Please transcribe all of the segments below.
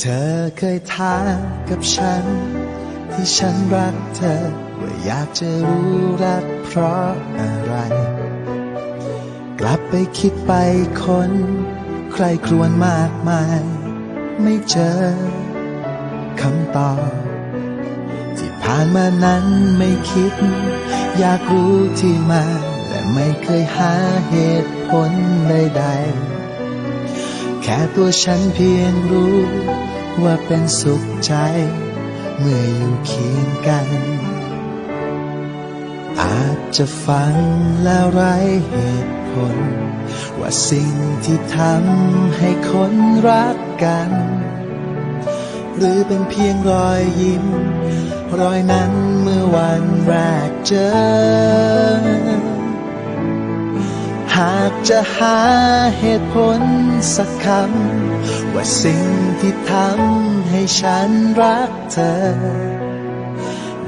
เธอเคยถามกับฉัน ที่ฉันรักเธอ ว่าอยากจะรู้รักเพราะอะไร กลับไปคิดไปคน ใครครวญมากมาย ไม่เจอคำตอบที่ผ่านมานั้นไม่คิด อยากรู้ที่มา และไม่เคยหาเหตุผลใดๆ แค่ตัวฉันเพียงรู้ว่าเป็นสุขใจ เมื่ออยู่เคียงกัน อาจจะฟังแล้วไร้เหตุผล ว่าสิ่งที่ทำให้คนรักกัน หรือเป็นเพียงรอยยิ้ม รอยนั้นเมื่อวันแรกเจอ จะหาเหตุผลสักคำ ว่าสิ่งที่ทำให้ฉันรักเธอ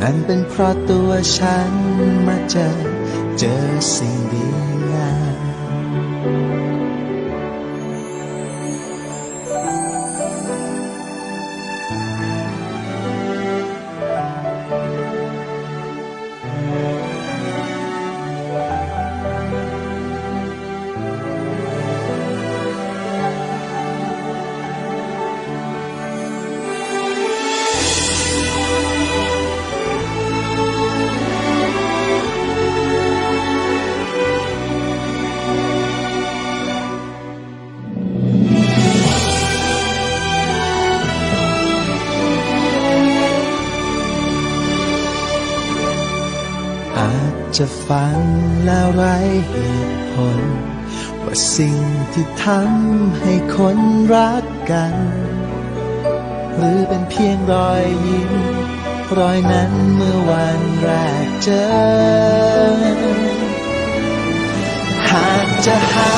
นั้นเป็นเพราะตัวฉันมาเจอ เจอสิ่งดีงาม อาจจะฟังแล้วไร้เหตุผล ว่าสิ่งที่ทำให้คนรักกัน หรือเป็นเพียงรอยยิ้ม รอยนั้นเมื่อวันแรกเจอ หากจะหา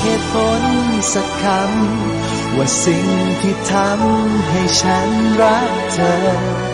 เหตุผลสักคำ ว่าสิ่งที่ทำให้ฉันรักเธอ